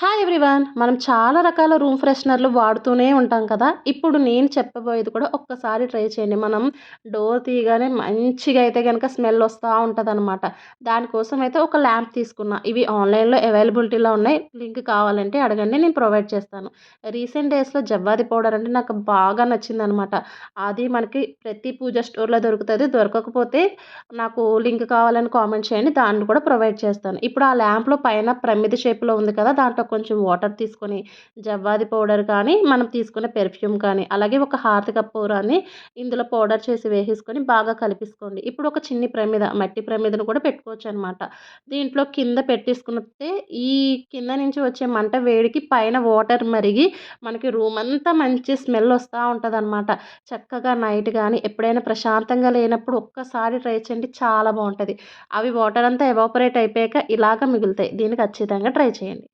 Hi everyone మనం చాలా రకాల రూమ్ ఫ్రెషనర్లు వాడుతూనే ఉంటాం కదా. ఇప్పుడు నేను చెప్పబోయేది కూడా ఒక్కసారి ట్రై చేయండి. మనం డోర్ తీయగానే మంచిగా అయితే కనుక స్మెల్ వస్తూ ఉంటుంది అనమాట దానికోసం అయితే ఒక ల్యాంప్ తీసుకున్నా. ఇవి ఆన్లైన్లో అవైలబిలిటీలో ఉన్నాయి. లింక్ కావాలంటే అడగండి. నేను ప్రొవైడ్ చేస్తాను. రీసెంట్ డేస్లో జవ్వాది పౌడర్ అంటే నాకు బాగా నచ్చింది అనమాట అది మనకి ప్రతి పూజ స్టోర్లో దొరుకుతుంది. దొరకకపోతే నాకు లింక్ కావాలని కామెంట్ చేయండి. దాన్ని కూడా ప్రొవైడ్ చేస్తాను. ఇప్పుడు ఆ ల్యాంప్లో పైన ప్రమిది షేప్లో ఉంది కదా. దాంట్లో కొంచెం వాటర్ తీసుకొని జవ్వాది పౌడర్ కానీ మనం తీసుకునే పెర్ఫ్యూమ్ కానీ అలాగే ఒక హార్త్ కప్పూరాన్ని ఇందులో పౌడర్ చేసి వేసేసుకొని బాగా కలిపేసుకోండి. ఇప్పుడు ఒక చిన్ని ప్రమిద మట్టి ప్రమిదను కూడా పెట్టుకోవచ్చు అనమాట దీంట్లో కింద పెట్టేసుకున్నతే ఈ కింద నుంచి వచ్చే మంట వేడికి పైన వాటర్ మరిగి మనకి రూమ్ అంతా మంచి స్మెల్ వస్తూ ఉంటుంది అనమాట చక్కగా నైట్ కానీ ఎప్పుడైనా ప్రశాంతంగా లేనప్పుడు ఒక్కసారి ట్రై చేయండి చాలా బాగుంటుంది. అవి వాటర్ అంతా ఎవాపరేట్ అయిపోయాక ఇలాగ మిగులుతాయి. దీన్ని ఖచ్చితంగా ట్రై చేయండి.